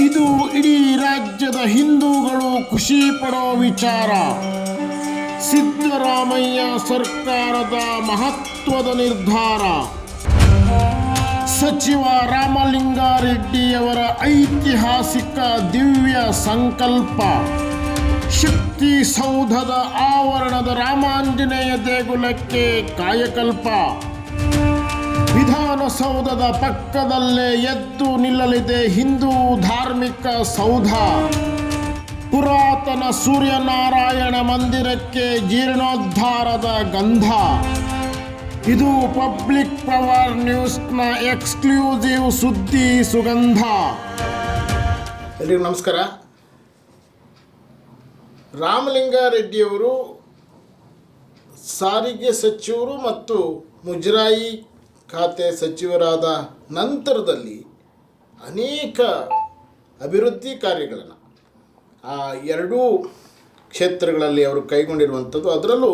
ಇದು ಇಡೀ ರಾಜ್ಯದ ಹಿಂದೂಗಳು ಖುಷಿ ಪಡೋ ವಿಚಾರ. ಸಿದ್ದರಾಮಯ್ಯ ಸರ್ಕಾರದ ಮಹತ್ವದ ನಿರ್ಧಾರ. ಸಚಿವ ರಾಮಲಿಂಗಾರೆಡ್ಡಿಯವರ ಐತಿಹಾಸಿಕ ದಿವ್ಯ ಸಂಕಲ್ಪ. ಶಕ್ತಿ ಸೌಧದ ಆವರಣದ ರಾಮಾಂಜನೇಯ ದೇಗುಲಕ್ಕೆ ಕಾಯಕಲ್ಪ. ವಿಧಾನಸೌಧದ ಪಕ್ಕದಲ್ಲೇ ಎದ್ದು ನಿಲ್ಲಲಿದೆ ಹಿಂದೂ ಧಾರ್ಮಿಕ ಸೌಧ. ಪುರಾತನ ಸೂರ್ಯನಾರಾಯಣ ಮಂದಿರಕ್ಕೆ ಜೀರ್ಣೋದ್ಧಾರದ ಗಂಧ. ಇದು ಪಬ್ಲಿಕ್ ಪವರ್ ನ್ಯೂಸ್ನ ಎಕ್ಸ್ಕ್ಲೂಸಿವ್ ಸುದ್ದಿ ಸುಗಂಧ. ಎಲ್ರಿಗೂ ನಮಸ್ಕಾರ. ರಾಮಲಿಂಗಾರೆಡ್ಡಿಯವರು ಸಾರಿಗೆ ಸಚಿವರು ಮತ್ತು ಮುಜರಾಯಿ ಖಾತೆ ಸಚಿವರಾದ ನಂತರದಲ್ಲಿ ಅನೇಕ ಅಭಿವೃದ್ಧಿ ಕಾರ್ಯಗಳನ್ನು ಆ ಎರಡೂ ಕ್ಷೇತ್ರಗಳಲ್ಲಿ ಅವರು ಕೈಗೊಂಡಿರುವಂಥದ್ದು. ಅದರಲ್ಲೂ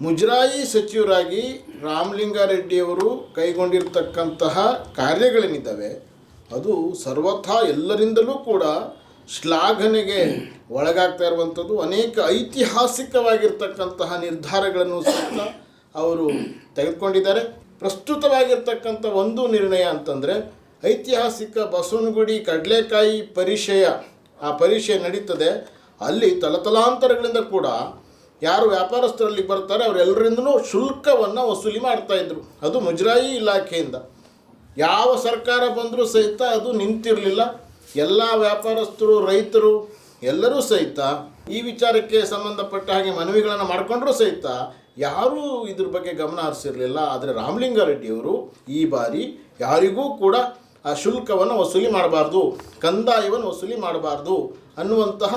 ಮುಜರಾಯಿ ಸಚಿವರಾಗಿ ರಾಮಲಿಂಗಾರೆಡ್ಡಿಯವರು ಕೈಗೊಂಡಿರ್ತಕ್ಕಂತಹ ಕಾರ್ಯಗಳೇನಿದ್ದಾವೆ, ಅದು ಸರ್ವಥಾ ಎಲ್ಲರಿಂದಲೂ ಕೂಡ ಶ್ಲಾಘನೆಗೆ ಒಳಗಾಗ್ತಾ ಇರುವಂಥದ್ದು. ಅನೇಕ ಐತಿಹಾಸಿಕವಾಗಿರ್ತಕ್ಕಂತಹ ನಿರ್ಧಾರಗಳನ್ನು ಸಹ ಅವರು ತೆಗೆದುಕೊಂಡಿದ್ದಾರೆ. ಪ್ರಸ್ತುತವಾಗಿರ್ತಕ್ಕಂಥ ಒಂದು ನಿರ್ಣಯ ಅಂತಂದರೆ ಐತಿಹಾಸಿಕ ಬಸವನಗುಡಿ ಕಡಲೆಕಾಯಿ ಪರಿಷಯ ಆ ಪರಿಚಯ ನಡೀತದೆ. ಅಲ್ಲಿ ತಲತಲಾಂತರಗಳಿಂದ ಕೂಡ ಯಾರು ವ್ಯಾಪಾರಸ್ಥರಲ್ಲಿ ಬರ್ತಾರೆ ಅವರೆಲ್ಲರಿಂದನೂ ಶುಲ್ಕವನ್ನು ವಸೂಲಿ ಮಾಡ್ತಾ ಇದ್ರು. ಅದು ಮುಜರಾಯಿ ಇಲಾಖೆಯಿಂದ. ಯಾವ ಸರ್ಕಾರ ಬಂದರೂ ಸಹಿತ ಅದು ನಿಂತಿರಲಿಲ್ಲ. ಎಲ್ಲ ವ್ಯಾಪಾರಸ್ಥರು, ರೈತರು ಎಲ್ಲರೂ ಸಹಿತ ಈ ವಿಚಾರಕ್ಕೆ ಸಂಬಂಧಪಟ್ಟ ಹಾಗೆ ಮನವಿಗಳನ್ನು ಮಾಡಿಕೊಂಡ್ರೂ ಸಹಿತ ಯಾರೂ ಇದ್ರ ಬಗ್ಗೆ ಗಮನ ಹರಿಸಿರಲಿಲ್ಲ, ಆದರೆ ರಾಮಲಿಂಗಾರೆಡ್ಡಿಯವರು ಈ ಬಾರಿ ಯಾರಿಗೂ ಕೂಡ ಆ ಶುಲ್ಕವನ್ನು ವಸೂಲಿ ಮಾಡಬಾರ್ದು, ಕಂದಾಯವನ್ನು ವಸೂಲಿ ಮಾಡಬಾರ್ದು ಅನ್ನುವಂತಹ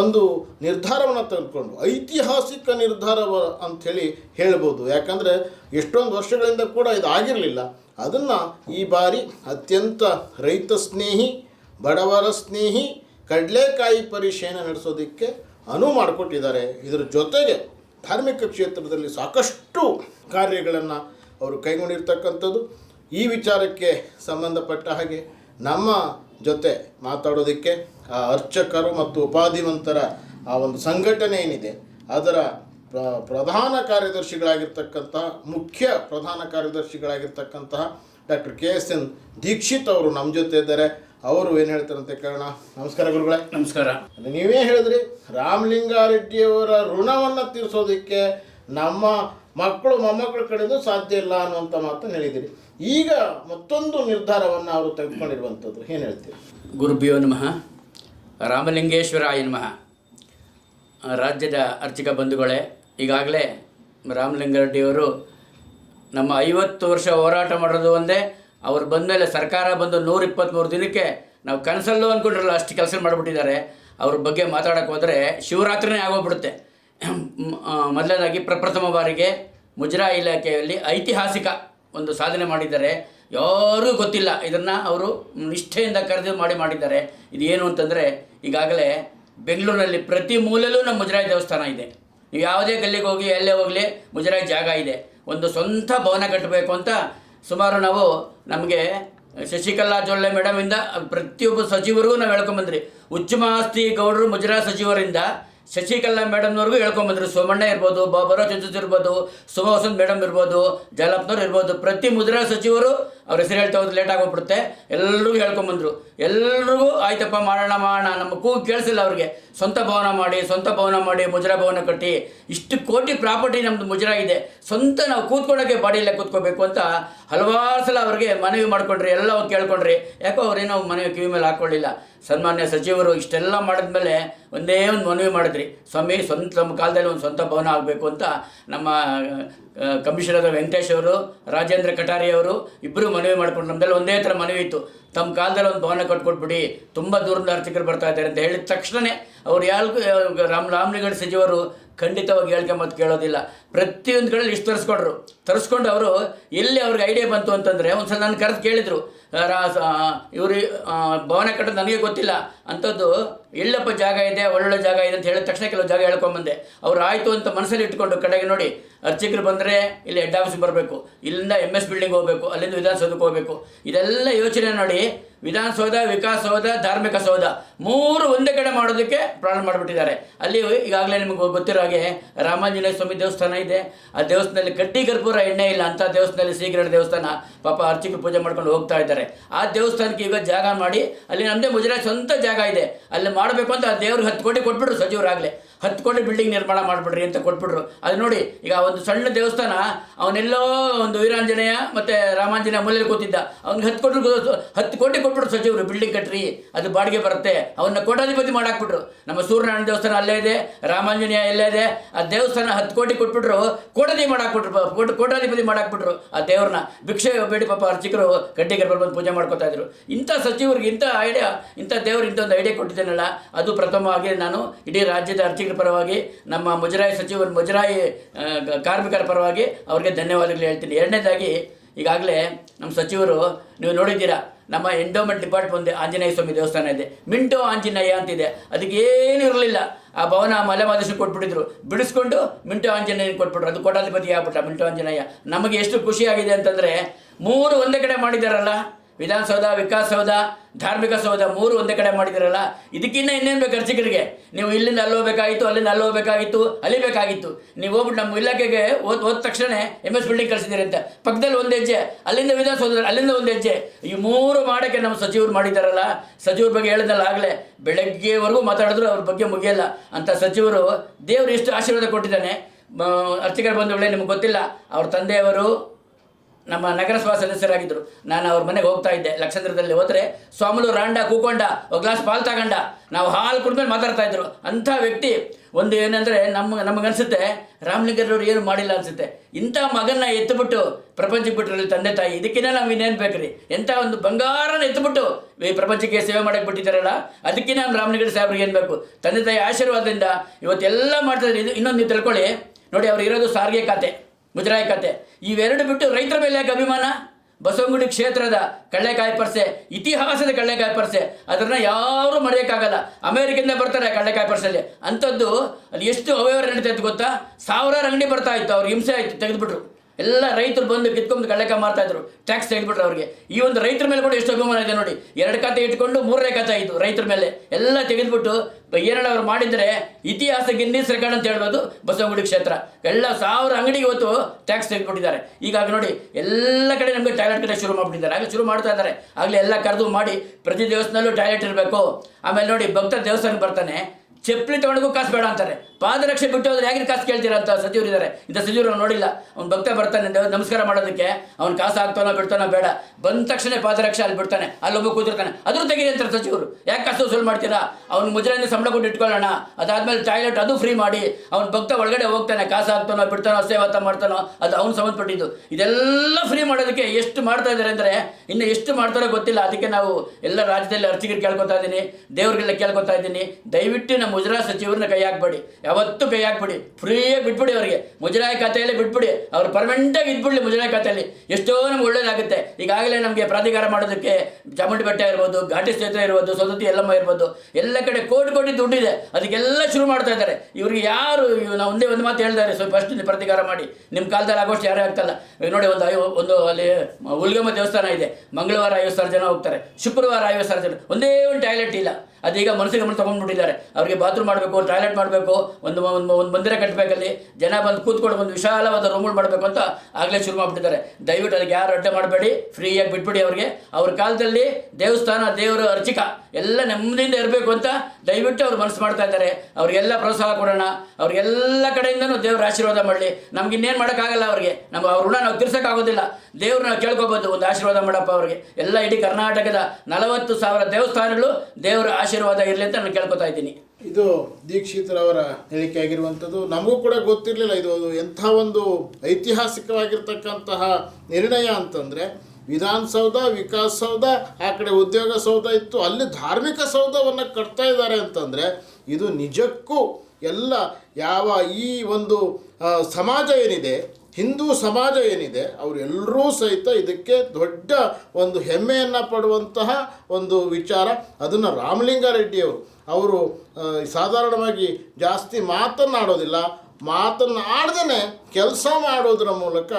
ಒಂದು ನಿರ್ಧಾರವನ್ನು ತೆಗೆದುಕೊಂಡು ಐತಿಹಾಸಿಕ ನಿರ್ಧಾರ ಅಂಥೇಳಿ ಹೇಳ್ಬೋದು. ಯಾಕಂದರೆ ಎಷ್ಟೊಂದು ವರ್ಷಗಳಿಂದ ಕೂಡ ಇದು ಆಗಿರಲಿಲ್ಲ ಅದನ್ನು ಈ ಬಾರಿ ಅತ್ಯಂತ ರೈತ ಸ್ನೇಹಿ, ಬಡವರ ಸ್ನೇಹಿ, ಕಡಲೆಕಾಯಿ ಪರಿಶೀಲನೆ ನಡೆಸೋದಕ್ಕೆ ಅನುವು ಮಾಡಿಕೊಟ್ಟಿದ್ದಾರೆ. ಇದರ ಜೊತೆಗೆ ಧಾರ್ಮಿಕ ಕ್ಷೇತ್ರದಲ್ಲಿ ಸಾಕಷ್ಟು ಕಾರ್ಯಗಳನ್ನು ಅವರು ಕೈಗೊಂಡಿರ್ತಕ್ಕಂಥದ್ದು. ಈ ವಿಚಾರಕ್ಕೆ ಸಂಬಂಧಪಟ್ಟ ಹಾಗೆ ನಮ್ಮ ಜೊತೆ ಮಾತಾಡೋದಕ್ಕೆ ಆ ಅರ್ಚಕರು ಮತ್ತು ಉಪಾಧಿವಂತರ ಆ ಒಂದು ಸಂಘಟನೆ ಏನಿದೆ, ಅದರ ಪ್ರಧಾನ ಕಾರ್ಯದರ್ಶಿಗಳಾಗಿರ್ತಕ್ಕಂತಹ ಮುಖ್ಯ ಪ್ರಧಾನ ಕಾರ್ಯದರ್ಶಿಗಳಾಗಿರ್ತಕ್ಕಂತಹ doctor K S N Dikshit ಅವರು ನಮ್ಮ ಜೊತೆ ಇದ್ದಾರೆ. ಅವರು ಏನು ಹೇಳ್ತಾರಂತೆ ಕಾರಣ ನಮಸ್ಕಾರ ಗುರುಗಳೇ. ನಮಸ್ಕಾರ. ನೀವೇ ಹೇಳಿದ್ರಿ ರಾಮಲಿಂಗಾರೆಡ್ಡಿಯವರ ಋಣವನ್ನು ತೀರಿಸೋದಕ್ಕೆ ನಮ್ಮ ಮಕ್ಕಳು ಮೊಮ್ಮಕ್ಕಳ ಕಡೆಯಿಂದ ಸಾಧ್ಯ ಇಲ್ಲ ಅನ್ನುವಂಥ ಮಾತನ್ನು ಹೇಳಿದಿರಿ. ಈಗ ಮತ್ತೊಂದು ನಿರ್ಧಾರವನ್ನು ಅವರು ತೆಗೆದುಕೊಂಡಿರುವಂಥದ್ದು ಏನು ಹೇಳ್ತೀರಿ? ಗುರುಭ್ಯೋ ನಮಃ. ರಾಮಲಿಂಗೇಶ್ವರಾಯ ನಮಃ. ರಾಜ್ಯದ ಅರ್ಚಕ ಬಂಧುಗಳೇ ಈಗಾಗಲೇ ರಾಮಲಿಂಗಾರೆಡ್ಡಿಯವರು ನಮ್ಮ ಐವತ್ತು ವರ್ಷ ಹೋರಾಟ ಮಾಡೋದು ಒಂದೇ ಅವ್ರು ಬಂದಮೇಲೆ ಸರ್ಕಾರ ಬಂದು ನೂರ ಇಪ್ಪತ್ತ್ಮೂರು ದಿನಕ್ಕೆ ನಾವು ಕನಸಲ್ಲೂ ಅಂದ್ಕೊಂಡಿರಲ್ಲ ಅಷ್ಟು ಕೆಲಸ ಮಾಡಿಬಿಟ್ಟಿದ್ದಾರೆ. ಅವ್ರ ಬಗ್ಗೆ ಮಾತಾಡೋಕೆ ಹೋದರೆ ಶಿವರಾತ್ರಿನೇ ಆಗೋಗ್ಬಿಡುತ್ತೆ. ಮೊದಲನೇದಾಗಿ ಪ್ರಪ್ರಥಮ ಬಾರಿಗೆ ಮುಜರಾಯಿ ಇಲಾಖೆಯಲ್ಲಿ ಐತಿಹಾಸಿಕ ಒಂದು ಸಾಧನೆ ಮಾಡಿದ್ದಾರೆ. ಯಾರೂ ಗೊತ್ತಿಲ್ಲ ಇದನ್ನು ಅವರು ನಿಷ್ಠೆಯಿಂದ ಕರೆದು ಮಾಡಿ ಮಾಡಿದ್ದಾರೆ. ಇದು ಏನು ಅಂತಂದರೆ ಈಗಾಗಲೇ ಬೆಂಗಳೂರಿನಲ್ಲಿ ಪ್ರತಿ ಮೂಲೆಯಲ್ಲೂ ನಮ್ಮ ಮುಜರಾಯಿ ದೇವಸ್ಥಾನ ಇದೆ. ನೀವು ಯಾವುದೇ ಗಲ್ಲಿಗೆ ಹೋಗಿ ಎಲ್ಲೇ ಹೋಗಲಿ ಮುಜರಾಯಿ ಜಾಗ ಇದೆ. ಒಂದು ಸ್ವಂತ ಭವನ ಕಟ್ಟಬೇಕು ಅಂತ ಸುಮಾರು ನಾವು ನಮಗೆ ಶಶಿಕಲಾ ಜೊಳ್ಳೆ ಮೇಡಮಿಂದ ಪ್ರತಿಯೊಬ್ಬ ಸಚಿವರಿಗೂ ನಾವು ಹೇಳ್ಕೊಂಬಂದ್ರಿ ಉಚ್ಚಮಾಸ್ತಿ ಗೌಡರು ಮುಜರಾ ಸಚಿವರಿಂದ ಶಶಿಕಲಾ ಮೇಡಮ್ನವ್ರಿಗೂ ಹೇಳ್ಕೊಂಬಂದ್ರು. ಸೋಮಣ್ಣ ಇರ್ಬೋದು ಬಾಬರ ಚಂಚುತ್ ಇರ್ಬೋದು ಸುಮ ಮೇಡಮ್ ಇರ್ಬೋದು, ಜಲಪ್ನವ್ರು ಇರ್ಬೋದು. ಪ್ರತಿ ಮುದ್ರಾ ಸಚಿವರು ಅವ್ರ ಹೆಸರು ಹೇಳ್ತಾ ಹೋದ್ರೆ ಲೇಟ್ ಆಗೋಗ್ಬಿಡುತ್ತೆ. ಎಲ್ಲರಿಗೂ ಹೇಳ್ಕೊಂಬಂದ್ರು. ಎಲ್ಲರಿಗೂ ಆಯ್ತಪ್ಪ, ಮಾಡೋಣ ಮಾಡೋಣ. ನಮ್ಮ ಕೂಗು ಕೇಳಿಸಿಲ್ಲ ಅವ್ರಿಗೆ. ಸ್ವಂತ ಭವನ ಮಾಡಿ, ಸ್ವಂತ ಭವನ ಮಾಡಿ, ಮುಜರಾ ಭವನ ಕಟ್ಟಿ. ಇಷ್ಟು ಕೋಟಿ ಪ್ರಾಪರ್ಟಿ ನಮ್ಮದು ಮುಜರಾ ಇದೆ. ಸ್ವಂತ ನಾವು ಕೂತ್ಕೊಳ್ಳೋಕೆ ಬಾಡಿಯಲ್ಲೇ ಕೂತ್ಕೋಬೇಕು ಅಂತ ಹಲವಾರು ಸಲ ಅವ್ರಿಗೆ ಮನವಿ ಮಾಡಿಕೊಂಡ್ರಿ, ಎಲ್ಲ ಕೇಳ್ಕೊಂಡ್ರಿ. ಯಾಕೋ ಅವ್ರೇನೋ ಮನವಿ ಕಿವಿ ಮೇಲೆ ಹಾಕ್ಕೊಳ್ಳಿಲ್ಲ. ಸನ್ಮಾನ್ಯ ಸಚಿವರು ಇಷ್ಟೆಲ್ಲ ಮಾಡಿದ ಮೇಲೆ ಒಂದೇ ಒಂದು ಮನವಿ ಮಾಡಿದ್ರಿ. ಸ್ವಾಮಿ, ಸ್ವಂತ ನಮ್ಮ ಕಾಲದಲ್ಲಿ ಒಂದು ಸ್ವಂತ ಭವನ ಆಗಬೇಕು ಅಂತ ನಮ್ಮ ಕಮಿಷನರ್ ವೆಂಕಟೇಶ್ ಅವರು, ರಾಜೇಂದ್ರ ಕಟಾರಿ ಅವರು ಇಬ್ಬರು ಮನವಿ ಮಾಡಿಕೊಂಡು ನಮ್ಮದಲ್ಲಿ ಒಂದೇ ಥರ ಮನವಿ ಇತ್ತು. ತಮ್ಮ ಕಾಲದಲ್ಲಿ ಒಂದು ಭವನ ಕಟ್ಕೊಟ್ಬಿಡಿ, ತುಂಬ ದೂರದ ಅರ್ಚಕರು ಬರ್ತಾ ಇದ್ದಾರೆ ಅಂತ ಹೇಳಿದ ತಕ್ಷಣವೇ ಅವ್ರು ಯಾರಿಗೂ ರಾಮ್ ಸಚಿವರು ಖಂಡಿತವಾಗಿ ಹೇಳ್ಕೊಂಬತ್ತು ಕೇಳೋದಿಲ್ಲ. ಪ್ರತಿಯೊಂದು ಕಡೆ ಇಷ್ಟು ತರಿಸ್ಕೊಂಡ್ರು. ತರಿಸ್ಕೊಂಡು ಅವರು ಎಲ್ಲಿ ಅವ್ರಿಗೆ ಐಡಿಯಾ ಬಂತು ಅಂತಂದರೆ ಒಂದು ಸಲ ನಾನು ಕರೆದು ಕೇಳಿದರು. ರಾ ಇವರು ಭವನ ಕಟ್ಟೋದು ನನಗೆ ಗೊತ್ತಿಲ್ಲ. ಅಂಥದ್ದು ಇಲ್ಲಪ್ಪ ಜಾಗ ಇದೆ, ಒಳ್ಳೊಳ್ಳೆ ಜಾಗ ಇದೆ ಅಂತ ಹೇಳಿದ ತಕ್ಷಣ ಕೆಲವು ಜಾಗ ಹೇಳ್ಕೊಂಬಂದೆ ಅವ್ರು ಆಯಿತು ಅಂತ ಮನಸ್ಸಲ್ಲಿ ಇಟ್ಕೊಂಡು ಕಡೆಗೆ ನೋಡಿ, ಅರ್ಚಕರು ಬಂದರೆ ಇಲ್ಲಿ ಹೆಡ್ ಆಫೀಸ್ಗೆ ಬರಬೇಕು, ಇಲ್ಲಿಂದ ಎಂ ಎಸ್ ಬಿಲ್ಡಿಂಗ್ ಹೋಗಬೇಕು, ಅಲ್ಲಿಂದ ವಿಧಾನಸೌಧಕ್ಕೆ ಹೋಗಬೇಕು. ಇದೆಲ್ಲ ಯೋಚನೆ ನೋಡಿ, ವಿಧಾನಸೌಧ, ವಿಕಾಸಸೌಧ, ಧಾರ್ಮಿಕ ಸೌಧ, ಮೂರು ಒಂದೇ ಕಡೆ ಮಾಡೋದಕ್ಕೆ ಪ್ರಾರಂಭ ಮಾಡಿಬಿಟ್ಟಿದ್ದಾರೆ. ಅಲ್ಲಿ ಈಗಾಗಲೇ ನಿಮಗೆ ಗೊತ್ತಿರೋ ಹಾಗೆ ರಾಮಾಂಜನೇಯ ಸ್ವಾಮಿ ದೇವಸ್ಥಾನ ಇದೆ. ಆ ದೇವಸ್ಥಾನದಲ್ಲಿ ಕಟ್ಟಿ ಕರ್ಪೂರ ಎಣ್ಣೆ ಇಲ್ಲ ಅಂತ ದೇವಸ್ಥಾನದಲ್ಲಿ ಶ್ರೀಗಿರಣ ದೇವಸ್ಥಾನ, ಪಾಪ ಅರ್ಚಕರು ಪೂಜೆ ಮಾಡ್ಕೊಂಡು ಹೋಗ್ತಾ ಇದ್ದಾರೆ. ಆ ದೇವಸ್ಥಾನಕ್ಕೆ ಈಗ ಜಾಗ ಮಾಡಿ, ಅಲ್ಲಿ ನಮ್ಮದೇ ಮುಜರಾಯಿ ಸ್ವಂತ ಜಾಗ ಇದೆ. ಅಲ್ಲಿ ಮಾಡಬೇಕು ಅಂತ ದೇವ್ರಿಗೆ ಹತ್ತು ಕೋಟಿ ಕೊಟ್ಬಿಟ್ರು, ಸಚಿವರಾಗಲೇ. ಹತ್ತು ಕೋಟಿ ಬಿಲ್ಡಿಂಗ್ ನಿರ್ಮಾಣ ಮಾಡಿಬಿಡ್ರಿ ಅಂತ ಕೊಟ್ಬಿಟ್ರು. ಅದು ನೋಡಿ, ಈಗ ಒಂದು ಸಣ್ಣ ದೇವಸ್ಥಾನ ಅವನೆಲ್ಲೋ ಒಂದು ವೀರಾಂಜನೇಯ ಮತ್ತು ರಾಮಾಂಜನೇಯ ಮೂಲೆಯಲ್ಲಿ ಕೂತಿದ್ದ. ಅವ್ನಿಗೆ ಹತ್ತು ಕೋಟಿ ಹತ್ತು ಕೋಟಿ ಕೊಟ್ಬಿಟ್ರು ಸಚಿವರು ಬಿಲ್ಡಿಂಗ್ ಕಟ್ಟ್ರಿ ಅದು ಬಾಡಿಗೆ ಬರುತ್ತೆ. ಅವನ್ನ ಕೋಟಾಧಿಪತಿ ಮಾಡಾಕ್ಬಿಟ್ರು. ನಮ್ಮ ಸೂರ್ಯನಾರಾಯಣ ದೇವಸ್ಥಾನ ಅಲ್ಲೇ ಇದೆ, ರಾಮಾಂಜನೇಯ ಎಲ್ಲೇ ಇದೆ. ಆ ದೇವಸ್ಥಾನ ಹತ್ತು ಕೋಟಿ ಕೊಟ್ಬಿಟ್ರು ಕೋಟಾಧಿ ಮಾಡಾಕ್ಬಿಟ್ರು ಕೋಟ ಕೋಟಾಧಿಪತಿ ಮಾಡಾಕ್ಬಿಟ್ರು ಆ ದೇವ್ರನ್ನ. ಭಿಕ್ಷೆ, ಬೇಡಿ ಪಾಪ ಅರ್ಚಕರು ಗಡ್ಡೆಗೆ ಬಂದು ಪೂಜೆ ಮಾಡ್ಕೊತಾ ಇದ್ರು. ಇಂಥ ಸಚಿವರಿಗೆ ಇಂಥ ಐಡಿಯಾ ಇಂಥ ದೇವ್ರು ಇಂಥ ಒಂದು ಐಡಿಯಾ ಕೊಟ್ಟಿದ್ದೇನಲ್ಲ ಅದು ಪ್ರಥಮವಾಗಿ ನಾನು ಇಡೀ ರಾಜ್ಯದ ಅರ್ಚಕರ ಪರವಾಗಿ, ನಮ್ಮ ಮುಜರಾಯಿ ಸಚಿವರು ಮುಜರಾಯಿ ಕಾರ್ಮಿಕರ ಪರವಾಗಿ ಅವ್ರಿಗೆ ಧನ್ಯವಾದಗಳು ಹೇಳ್ತೀನಿ. ಎರಡನೇದಾಗಿ, ಈಗಾಗಲೇ ನಮ್ಮ ಸಚಿವರು, ನೀವು ನೋಡಿದ್ದೀರಾ, ನಮ್ಮ ಎಂಡೋಮೆಂಟ್ ಡಿಪಾರ್ಟ್ಮೆಂಟ್ ಒಂದು ಆಂಜನೇಯ ಸ್ವಾಮಿ ದೇವಸ್ಥಾನ ಇದೆ. ಮಿಂಟೋ ಆಂಜನೇಯ ಅಂತಿದೆ. ಅದಕ್ಕೆ ಏನು ಇರಲಿಲ್ಲ. ಆ ಭವನ ಮಲೆ ಮಾದೇಶ ಕೊಟ್ಬಿಟ್ಟಿದ್ರು. ಬಿಡಿಸ್ಕೊಂಡು ಮಿಂಟೋ ಆಂಜನೇಯ ಕೊಟ್ಬಿಟ್ರು. ಅದು ಕೋಟಾಧಿಪತಿ ಆಗ್ಬಿಟ್ಟ ಮಿಂಟೋ ಆಂಜನೇಯ. ನಮಗೆ ಎಷ್ಟು ಖುಷಿಯಾಗಿದೆ ಅಂತಂದರೆ, ಮೂರು ಒಂದೇ ಕಡೆ ಮಾಡಿದಾರಲ್ಲ? ವಿಧಾನಸೌಧ, ವಿಕಾಸಸೌಧ ಧಾರ್ಮಿಕ ಸೌಧ ಮೂರು ಒಂದೇ ಕಡೆ ಮಾಡಿದಿರಲ್ಲ ಇದಕ್ಕಿಂತ ಇನ್ನೇನು ಬೇಕು ಅರ್ಚಕರಿಗೆ? ನೀವು ಇಲ್ಲಿಂದ ಅಲ್ಲಿ ಹೋಗ್ಬೇಕಾಗಿತ್ತು, ಅಲ್ಲಿಂದ ಅಲ್ಲಿ ಹೋಗ್ಬೇಕಾಗಿತ್ತು ಅಲಿಬೇಕಾಗಿತ್ತು ನೀವು ಹೋಗ್ಬಿಟ್ಟು ನಮ್ಮ ಇಲಾಖೆಗೆ ಓದ್ ಹೋದ ತಕ್ಷಣ ಎಂ ಎಸ್ ಬಿಲ್ಡಿಂಗ್ ಕಳಿಸಿದ್ದೀರಿ ಅಂತ. ಪಕ್ಕದಲ್ಲಿ ಒಂದು ಹೆಜ್ಜೆ, ಅಲ್ಲಿಂದ ವಿಧಾನಸೌಧ ಅಲ್ಲಿಂದ ಒಂದು ಹೆಜ್ಜೆ. ಈ ಮೂರು ಮಾಡೋಕ್ಕೆ ನಮ್ಮ ಸಚಿವರು ಮಾಡಿದ್ದಾರಲ್ಲ, ಸಚಿವರ ಬಗ್ಗೆ ಹೇಳಿದಲ್ಲ ಆಗಲೇ, ಬೆಳಗ್ಗೆವರೆಗೂ ಮಾತಾಡಿದ್ರು, ಅವ್ರ ಬಗ್ಗೆ ಮುಗಿಯಲ್ಲ ಅಂತ ಸಚಿವರು ದೇವರು ಎಷ್ಟು ಆಶೀರ್ವಾದ ಕೊಟ್ಟಿದ್ದಾನೆ. ಅರ್ಚಕರು ಬಂದ ವೇಳೆ ನಿಮ್ಗೆ ಗೊತ್ತಿಲ್ಲ, ಅವ್ರ ತಂದೆಯವರು ನಮ್ಮ ನಗರಸಭಾ ಸದಸ್ಯರಾಗಿದ್ದರು. ನಾನು ಅವ್ರ ಮನೆಗೆ ಹೋಗ್ತಾ ಇದ್ದೆ. ಲಕ್ಷಂದ್ರದಲ್ಲಿ ಹೋದರೆ ಸ್ವಾಮಲು ರಾಂಡ ಕೂಕೊಂಡ, ಒಂದು ಗ್ಲಾಸ್ ಪಾಲ್ ತಗೊಂಡ, ನಾವು ಹಾಲು ಕುಡಿದ್ಮೇಲೆ ಮಾತಾಡ್ತಾ ಇದ್ರು. ಅಂಥ ವ್ಯಕ್ತಿ ಒಂದು ಏನಂದರೆ ನಮ್ಮ, ನಮಗನ್ಸುತ್ತೆ ರಾಮಲಿಂಗರವ್ರು ಏನು ಮಾಡಿಲ್ಲ ಅನಿಸುತ್ತೆ. ಇಂಥ ಮಗನ್ನ ಎತ್ತುಬಿಟ್ಟು ಪ್ರಪಂಚಕ್ಕೆ ಬಿಟ್ಟಿರಲಿ ತಂದೆ ತಾಯಿ ಇದಕ್ಕಿಂತ ನಾವು ಇನ್ನೇನು ಬೇಕ್ರಿ? ಎಂಥ ಒಂದು ಬಂಗಾರನ ಎತ್ತುಬಿಟ್ಟು ಈ ಪ್ರಪಂಚಕ್ಕೆ ಸೇವೆ ಮಾಡಕ್ಕೆ ಬಿಟ್ಟಿದ್ದಾರಲ್ಲ ಅದಕ್ಕೆ ನಾನು ರಾಮಲಿಂಗರ ಸಾಹೇಬ್ರಿಗೆ ಏನು ಬೇಕು? ತಂದೆ ತಾಯಿ ಆಶೀರ್ವಾದದಿಂದ ಇವತ್ತೆಲ್ಲ ಮಾಡ್ತಾ ಇದು ಇನ್ನೊಂದು ನೀವು ತಿಳ್ಕೊಳ್ಳಿ. ನೋಡಿ, ಅವ್ರು ಇರೋದು ಸಾರಿಗೆ ಖಾತೆ. ಮುಜರಾಯಿ ಕತೆ. ಇವೆರಡು ಬಿಟ್ಟು ರೈತರ ಮೇಲೆ ಯಾಕೆ ಅಭಿಮಾನ? ಬಸವನಗುಡಿ ಕ್ಷೇತ್ರದ ಕಳ್ಳೆಕಾಯಿ ಪರ್ಸೆ, ಇತಿಹಾಸದ ಕಳ್ಳೆಕಾಯಿ ಪರ್ಸೆ, ಅದನ್ನ ಯಾರು ಮರೆಯೋಕ್ಕಾಗಲ್ಲ. ಅಮೇರಿಕದಿಂದ ಬರ್ತಾರೆ ಕಳ್ಳೆಕಾಯಿ ಪರ್ಸಲ್ಲಿ ಅಂಥದ್ದು ಅಲ್ಲಿ ಎಷ್ಟು ಅವ್ಯವಹಾರ ನಡೀತಾ ಇತ್ತು ಗೊತ್ತಾ? ಸಾವಿರಾರು ಅಂಗಡಿ ಬರ್ತಾ ಇತ್ತು ಅವ್ರಿಗೆ ಹಿಂಸೆ ಆಯಿತು, ತೆಗೆದುಬಿಟ್ರು. ಎಲ್ಲ ರೈತರು ಬಂದು ಕಿತ್ಕೊಂಡು ಕಳ್ಳಕ ಮಾಡ್ತಾಯಿದ್ರು ಟ್ಯಾಕ್ಸ್ ತೆಗೆದುಬಿಟ್ರು ಅವ್ರಿಗೆ. ಈ ಒಂದು ರೈತರ ಮೇಲೆ ಕೂಡ ಎಷ್ಟು ಅಭಿಮಾನ ಇದೆ ನೋಡಿ. ಎರಡು ಖಾತೆ ಇಟ್ಕೊಂಡು ಮೂರನೇ ಖಾತೆ ಆಯಿತು ರೈತರ ಮೇಲೆ. ಎಲ್ಲ ತೆಗೆದುಬಿಟ್ಟು ಏನಾದ್ರು ಅವ್ರು ಮಾಡಿದರೆ ಇತಿಹಾಸ ಗಿನ್ನಿಸ್ ರೆಕಾರ್ಡ್ ಅಂತ ಹೇಳ್ಬೋದು ಬಸವಗುಡಿ ಕ್ಷೇತ್ರ. ಎಲ್ಲ ಸಾವಿರ ಅಂಗಡಿ ಇವತ್ತು ಟ್ಯಾಕ್ಸ್ ತೆಗೆದುಬಿಟ್ಟಿದ್ದಾರೆ. ಈಗ ನೋಡಿ, ಎಲ್ಲ ಕಡೆ ನಮಗೆ ಟಾಯ್ಲೆಟ್ ಕಡೆ ಶುರು ಮಾಡಿಬಿಟ್ಟಿದ್ದಾರೆ. ಹಾಗೆ ಶುರು ಮಾಡ್ತಾ ಇದ್ದಾರೆ. ಆಗಲೇ ಎಲ್ಲ ಕರೆದು ಮಾಡಿ ಪ್ರತಿ ದೇವಸ್ಥಾನಲ್ಲೂ ಟಾಯ್ಲೆಟ್ ಇರಬೇಕು. ಆಮೇಲೆ ನೋಡಿ ಭಕ್ತ ದೇವಸ್ಥಾನಕ್ಕೆ ಬರ್ತಾನೆ. ಚಪ್ಪಲಿ ತಗೊಂಡಿಗೂ ಕಾಸು ಬೇಡ ಅಂತಾರೆ. ಪಾದರಕ್ಷೆ ಬಿಟ್ಟು ಹೋದ್ರೆ ಹೇಗೆ ಕಾಸು ಕೇಳ್ತೀರಾ ಅಂತ ಸಚಿವರು ಇದ್ದಾರೆ ಇಂಥ ಸಚಿವರು ನೋಡಿಲ್ಲ. ಅವ್ನು ಭಕ್ತ ಬರ್ತಾನೆ ನಮಸ್ಕಾರ ಮಾಡೋದಕ್ಕೆ. ಅವ್ನು ಕಾಸು ಹಾಕ್ತಾನೋ ಬಿಡ್ತಾನೋ ಬೇಡ. ಬಂದ ತಕ್ಷಣ ಪಾದರಕ್ಷೆ ಅಲ್ಲಿ ಬಿಡ್ತಾನೆ. ಅಲ್ಲೊಬ್ಬ ಕೂತಿರ್ತಾನೆ. ಅದ್ರ ತೆಗೀರಿ ಅಂತಾರೆ ಸಚಿವರು. ಯಾಕೆ ಕಾಸು ವಸೂಲು ಮಾಡ್ತೀರಾ? ಅವ್ನು ಮುಜರಾಯಿಂದ ಸಂಬಳ ಕೊಟ್ಟು ಇಟ್ಕೊಳ್ಳೋಣ. ಅದಾದ್ಮೇಲೆ ಟಾಯ್ಲೆಟ್ ಅದು ಫ್ರೀ ಮಾಡಿ. ಅವ್ನು ಭಕ್ತ ಒಳಗಡೆ ಹೋಗ್ತಾನೆ. ಕಾಸು ಹಾಕ್ತಾನೋ, ಬಿಡ್ತಾನೋ ಸೇವಾತ ಮಾಡ್ತಾನೋ, ಅದು ಅವ್ನು ಸಂಬಂಧಪಟ್ಟಿದ್ದು. ಇದೆಲ್ಲ ಫ್ರೀ ಮಾಡೋದಕ್ಕೆ ಎಷ್ಟು ಮಾಡ್ತಾ ಇದ್ದಾರೆ ಅಂದರೆ ಇನ್ನು ಎಷ್ಟು ಮಾಡ್ತಾರೋ ಗೊತ್ತಿಲ್ಲ. ಅದಕ್ಕೆ ನಾವು ಎಲ್ಲ ರಾಜ್ಯದಲ್ಲಿ ಅರ್ಚಕರು ಕೇಳ್ಕೊತಾ ಇದ್ದೀನಿ. ದೇವ್ರಿಗೆಲ್ಲ ಕೇಳ್ಕೊತಾ ಇದ್ದೀನಿ. ದಯವಿಟ್ಟು ನಮ್ಮ ಮುಜರಾ ಸಚಿವರನ್ನ ಕೈ ಹಾಕ್ಬೇಡಿ ಯಾವತ್ತೂ ಕೈ ಹಾಕ್ಬಿಡಿ ಫ್ರೀಯಾಗಿ ಬಿಟ್ಬಿಡಿ ಅವರಿಗೆ. ಮುಜರಾಯಿ ಖಾತೆಯಲ್ಲಿ ಬಿಟ್ಬಿಡಿ. ಅವ್ರು ಪರ್ಮನೆಂಟಾಗಿ ಇದ್ಬಿಡ್ಲಿ ಮುಜರಾಯಿ ಖಾತೆಯಲ್ಲಿ. ಎಷ್ಟೋ ನಮ್ಗೆ ಒಳ್ಳೇದಾಗುತ್ತೆ. ಈಗಾಗಲೇ ನಮಗೆ ಪ್ರಾಧಿಕಾರ ಮಾಡೋದಕ್ಕೆ ಚಾಮುಂಡಿ ಬೆಟ್ಟ ಇರ್ಬೋದು, ಘಾಟಿ ಕ್ಷೇತ್ರ ಇರ್ಬೋದು ಸದತಿ ಎಲ್ಲಮ್ಮ ಇರ್ಬೋದು, ಎಲ್ಲ ಕಡೆ ಕೋಟಿ ಕೋಟಿ ದುಡ್ಡಿದೆ. ಅದಕ್ಕೆಲ್ಲ ಶುರು ಮಾಡ್ತಾ ಇದ್ದಾರೆ. ಇವ್ರಿಗೆ ಯಾರು ನಾವು ಒಂದೇ ಒಂದು ಮಾತು ಹೇಳಿದ್ದಾರೆ ಸ್ವಲ್ಪ ಫಸ್ಟ್ ಪ್ರತಿಕಾರ ಮಾಡಿ. ನಿಮ್ಮ ಕಾಲದಲ್ಲಿ ಆಗೋಷ್ಟು ಯಾರೇ ಆಗ್ತಲ್ಲ. ನೋಡಿ, ಒಂದು ಒಂದು ಅಲ್ಲಿ ಉಲ್ಗಮ್ಮ ದೇವಸ್ಥಾನ ಇದೆ. ಮಂಗಳವಾರ ಐವತ್ತು ಸಾವಿರ ಜನ ಹೋಗ್ತಾರೆ. ಶುಕ್ರವಾರ ಐವತ್ತು ಸಾವಿರ ಜನ. ಒಂದೇ ಒಂದು ಟಾಯ್ಲೆಟ್ ಇಲ್ಲ. ಅದೀಗ ಮನಸ್ಸಿಗೆ ಮನಸ್ಸು ತೊಗೊಂಡ್ಬಿಟ್ಟಿದ್ದಾರೆ. ಅವರಿಗೆ ಬಾತ್ರೂಮ್ ಮಾಡಬೇಕು ಟಾಯ್ಲೆಟ್ ಮಾಡಬೇಕು, ಒಂದು ಒಂದು ಒಂದು ಮಂದಿರ ಕಟ್ಟಬೇಕಲ್ಲಿ ಜನ ಬಂದು ಕೂತ್ಕೊಂಡು ಒಂದು ವಿಶಾಲವಾದ ರೂಮ್ಗಳು ಮಾಡಬೇಕು ಅಂತ ಆಗಲೇ ಶುರು ಮಾಡಿಬಿಟ್ಟಿದ್ದಾರೆ. ದಯವಿಟ್ಟು ಅದಕ್ಕೆ ಯಾರು ಅಡ್ಡ ಮಾಡಬೇಡಿ ಫ್ರೀಯಾಗಿ ಬಿಟ್ಬಿಡಿ ಅವ್ರಿಗೆ. ಅವ್ರ ಕಾಲದಲ್ಲಿ ದೇವಸ್ಥಾನ, ದೇವರು, ಅರ್ಚಿಕ ಎಲ್ಲ ನೆಮ್ಮದಿಯಿಂದ ಇರಬೇಕು ಅಂತ ದಯವಿಟ್ಟು ಅವ್ರು ಮನಸ್ಸು ಮಾಡ್ತಾ ಇದ್ದಾರೆ. ಅವ್ರಿಗೆಲ್ಲ ಪ್ರೋತ್ಸಾಹ ಕೊಡೋಣ, ಅವ್ರಿಗೆಲ್ಲ ಕಡೆಯಿಂದನೂ ದೇವ್ರ ಆಶೀರ್ವಾದ ಮಾಡಲಿ. ನಮ್ಗೆ ಇನ್ನೇನು ಮಾಡೋಕ್ಕಾಗಲ್ಲ ಅವ್ರಿಗೆ. ನಮ್ಮ ಅವ್ರ ಋಣ ನಾವು ತಿರ್ಸೋಕ್ಕಾಗೋದಿಲ್ಲ. ದೇವ್ರನ್ನ ಕೇಳ್ಕೊಬೋದು, ಒಂದು ಆಶೀರ್ವಾದ ಮಾಡಪ್ಪ ಅವ್ರಿಗೆ. ಎಲ್ಲ ಇಡೀ ಕರ್ನಾಟಕದ ನಲವತ್ತು ಸಾವಿರ ದೇವಸ್ಥಾನಗಳು ದೇವರ ಆಶೀರ್ವಾದ ಇರಲಿ ಅಂತ ನಾನು ಕೇಳ್ಕೊತಾ ಇದ್ದೀನಿ. ಇದು ದೀಕ್ಷಿತರವರ ಹೇಳಿಕೆ ಆಗಿರುವಂಥದ್ದು. ನಮಗೂ ಕೂಡ ಗೊತ್ತಿರಲಿಲ್ಲ ಇದು ಎಂಥ ಒಂದು ಐತಿಹಾಸಿಕವಾಗಿರ್ತಕ್ಕಂತಹ ನಿರ್ಣಯ ಅಂತಂದರೆ ವಿಧಾನಸೌಧ, ವಿಕಾಸಸೌಧ, ಆ ಕಡೆ ಉದ್ಯೋಗ ಸೌಧ ಇತ್ತು. ಅಲ್ಲಿ ಧಾರ್ಮಿಕ ಸೌಧವನ್ನು ಕಟ್ತಾ ಇದ್ದಾರೆ ಅಂತಂದರೆ ಇದು ನಿಜಕ್ಕೂ ಎಲ್ಲ ಯಾವ ಈ ಒಂದು ಸಮಾಜ ಏನಿದೆ, ಹಿಂದೂ ಸಮಾಜ ಏನಿದೆ, ಅವರೆಲ್ಲರೂ ಸಹಿತ ಇದಕ್ಕೆ ದೊಡ್ಡ ಒಂದು ಹೆಮ್ಮೆಯನ್ನು ಪಡುವಂತಹ ಒಂದು ವಿಚಾರ. ಅದನ್ನು ರಾಮಲಿಂಗಾರೆಡ್ಡಿಯವರು ಅವರು ಸಾಧಾರಣವಾಗಿ ಜಾಸ್ತಿ ಮಾತನ್ನಾಡೋದಿಲ್ಲ. ಮಾತನ್ನಾಡ್ದೇ ಕೆಲಸ ಮಾಡೋದ್ರ ಮೂಲಕ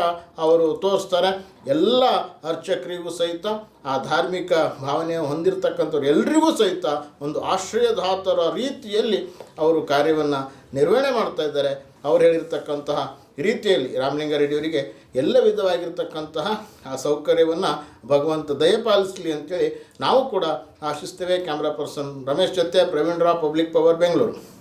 ಅವರು ತೋರಿಸ್ತಾರೆ. ಎಲ್ಲ ಅರ್ಚಕರಿಗೂ ಸಹಿತ, ಆ ಧಾರ್ಮಿಕ ಭಾವನೆ ಹೊಂದಿರತಕ್ಕಂಥವ್ರು ಎಲ್ರಿಗೂ ಸಹಿತ ಒಂದು ಆಶ್ರಯದಾತರ ರೀತಿಯಲ್ಲಿ ಅವರು ಕಾರ್ಯವನ್ನು ನಿರ್ವಹಣೆ ಮಾಡ್ತಾ ಇದ್ದಾರೆ. ಅವ್ರು ಹೇಳಿರ್ತಕ್ಕಂತಹ ರೀತಿಯಲ್ಲಿ ರಾಮಲಿಂಗಾರೆಡ್ಡಿಯವರಿಗೆ ಎಲ್ಲ ವಿಧವಾಗಿರ್ತಕ್ಕಂತಹ ಆ ಸೌಕರ್ಯವನ್ನು ಭಗವಂತ ದಯಪಾಲಿಸಲಿ ಅಂತೇಳಿ ನಾವು ಕೂಡ ಆಶಿಸ್ತೇವೆ. ಕ್ಯಾಮ್ರಾ ಪರ್ಸನ್ ರಮೇಶ್ ಜೊತೆ ಪ್ರವೀಣ್ ರಾವ್, ಪಬ್ಲಿಕ್ ಪವರ್, ಬೆಂಗಳೂರು.